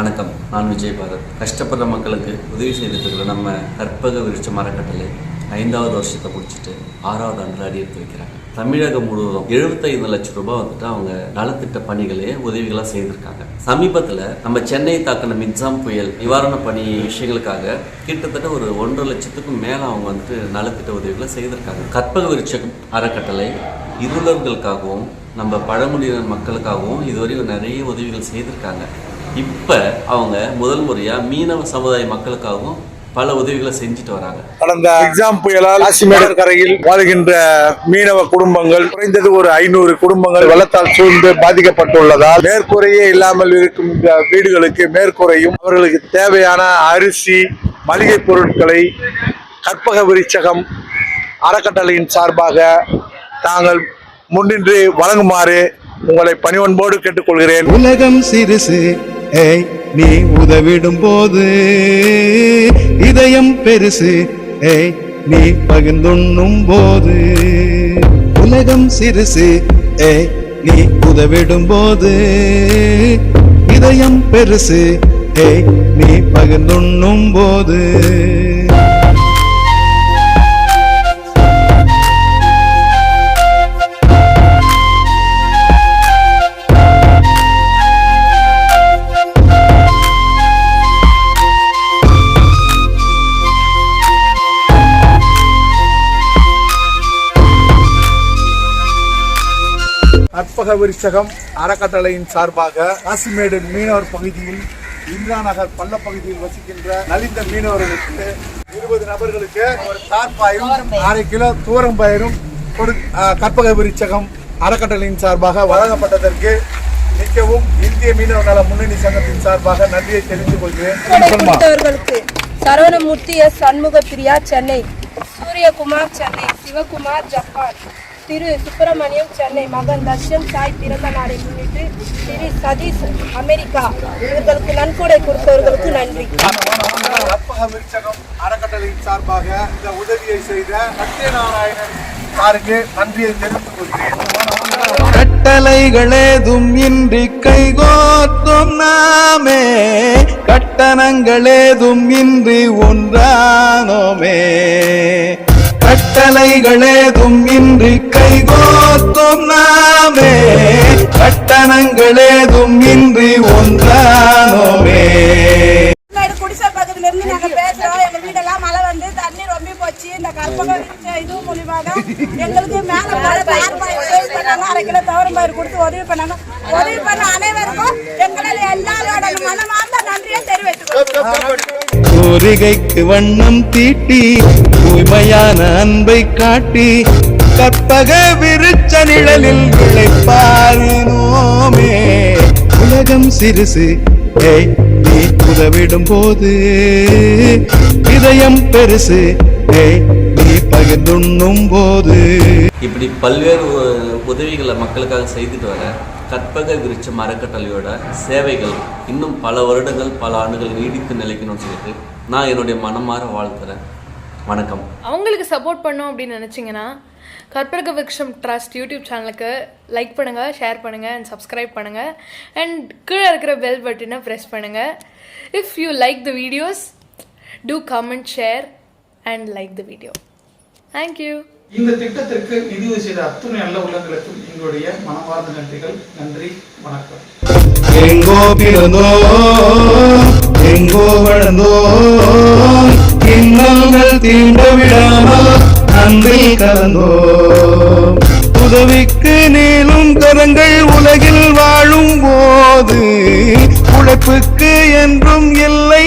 வணக்கம். நான் விஜய் பாரத். கஷ்டப்படுற மக்களுக்கு உதவி செய்துட்டு நம்ம கற்பக விருட்ச மரக்கட்டளை ஐந்தாவது வருஷத்தை முடிச்சுட்டு ஆறாவது ஆண்டில் அடி எடுத்து வைக்கிறாங்க. தமிழகம் முழுவதும் 75 லட்சம் ரூபாய் வந்துட்டு அவங்க நலத்திட்ட பணிகளே உதவிகளாக செய்திருக்காங்க. சமீபத்தில் நம்ம சென்னை தாக்கின மின்சாம் புயல் நிவாரண பணி விஷயங்களுக்காக கிட்டத்தட்ட ஒரு ஒன்றரை லட்சத்துக்கும் மேலே அவங்க வந்துட்டு நலத்திட்ட உதவிகளை செய்திருக்காங்க. கற்பக விருட்ச அறக்கட்டளை இருளர்களுக்காகவும் நம்ம பழங்குடியினர் மக்களுக்காகவும் இதுவரையும் நிறைய உதவிகள் செய்திருக்காங்க. இப்போ அவங்க முதல் முறையாக மீனவ சமுதாய மக்களுக்காகவும் பல உதவிகளை செஞ்சுட்டு வராங்க. கடந்த எக்ஸாம் புயலால் காசிமேடர் கரையில் வாழ்கின்ற மீனவ குடும்பங்கள் குறைந்தது ஒரு ஐநூறு குடும்பங்கள் வெள்ளத்தால் சூழ்ந்து பாதிக்கப்பட்டுள்ளதால் மேற்கூரையே இல்லாமல் இருக்கும் இந்த வீடுகளுக்கு மேற்கூரையும் அவர்களுக்கு தேவையான அரிசி மளிகை பொருட்களை கற்பக விருட்சகம் அறக்கட்டளையின் சார்பாக தாங்கள் முன்னின்று வழங்குமாறு உங்களை பணிவன்போடு கேட்டுக்கொள்கிறேன். உலகம் சிறுசு ஏய் நீ உதவிடும் போது இதயம் பெருசு. ஏய் நீ பகிர்ந்துண்ணும் போது உலகம் சிறுசு. ஏய் நீ உதவிடும் போது இதயம் பெருசு. ஏய் நீ பகிர்ந்துண்ணும் போது கற்பக விருச்சகம் அறக்கட்டளையின் சார்பாக காசிமேடு மீனவர் பகுதியில் இந்திரா நகர் பள்ள பகுதியில் வசிக்கின்ற நலிந்த மீனவர்களுக்கு இருபது நபர்களுக்கு ஒரு தார்பாயும் அரை கிலோ தூரம் பயிரும் கொடு கற்பக விருச்சகம் அறக்கட்டளையின் சார்பாக வழங்கப்பட்டதற்கு மிகவும் இந்திய மீனவர் நல முன்னணி சங்கத்தின் சார்பாக நன்றியை தெரிவித்துக் கொள்கிறேன். சரவணமூர்த்தி எஸ் சண்முக பிரியா சென்னை. சூரியகுமார் சென்னை. சிவகுமார் ஜப்பான். திரு சுப்பிரமணியம் சென்னை மகன் தர்ஷன் சாய் பிறந்த நாளை முன்னிட்டு திரு சதீஷ் அமெரிக்கா. இவர்களுக்கு நன்கொடை கொடுத்தவர்களுக்கு நன்றி. கற்பக விருட்சகம் அறக்கட்டளையின் சார்பாக இந்த உதவியை செய்த சத்யநாராயணன் சாருக்கு நன்றியை தெரிவித்துக் கொள்கிறேன். கட்டளைகளேதும் இன்றி கைகோத்தும் நாமே. கட்டணங்களேதும் இன்றி ஒன்றானோமே. கட்டளைகளேதும் இன்றி கைகோத்தும் நாமே. கட்டணங்களேதும் இன்றி ஒன்றானோமே. மேடு குடிசை பக்கத்துல இருந்து நாங்க பேசுறோம். எங்க வீடெல்லாம் மழை வந்து தண்ணி ரொம்ப போச்சு. இந்த கற்பக விருட்ச இது மூலியமாக எங்களுக்கு மேல பண்ணாங்க. அரை கிலோ தவறு பயிர் கொடுத்து உதவி பண்ணாங்க. உதவி பண்ண அனைவருக்கும் எங்களால் எல்லாரோட மனமார்ந்த கோரிகைக்கு வண்ணம் தீட்டி தூய்மையான அன்பை காட்டி கற்பக விருச்ச நிழலில் விளைப்பாரினோமே உலகம் சிறுசு நீ உதவிடும் போது இதயம் பெருசு ஏய் பகிர்ந்துண்ணும் போது இப்படி பல்வேறு உதவிகளை மக்களுக்காக செய்துட்டு வர கற்பக விருட்சம் அறக்கட்டளையோட சேவைகள் இன்னும் பல வருடங்கள் பல ஆண்டுகள் நீடித்து நிலைக்கணும்னு சொல்லிட்டு நான் என்னுடைய மனமாற வாழ்த்துறேன். வணக்கம். அவங்களுக்கு சப்போர்ட் பண்ணோம் அப்படின்னு நினச்சிங்கன்னா கற்பக விக்ஷம் ட்ரஸ்ட் யூடியூப் சேனலுக்கு லைக் பண்ணுங்கள் ஷேர் பண்ணுங்கள் அண்ட் சப்ஸ்கிரைப் பண்ணுங்கள் அண்ட் கீழே இருக்கிற பெல் பட்டனை ப்ரெஸ் பண்ணுங்கள் if you like the videos do comment share and like the video thank you இந்த திட்டத்திற்கு நிதியுதவி செய்த அத்துணை நல்ல உள்ளங்களுக்கும் எங்களுடைய மனமார்ந்த நன்றிகள். நன்றி வணக்கம். எங்கோ பிறந்தோ எங்கோ வளர்ந்தோ இன்னல்கள் தீண்ட விடாமல் அன்பில் கலந்தோ. உதவிக்கு நீளும் கரங்கள் உலகில் வாழும் போது உழைப்புக்கு என்றும் எல்லை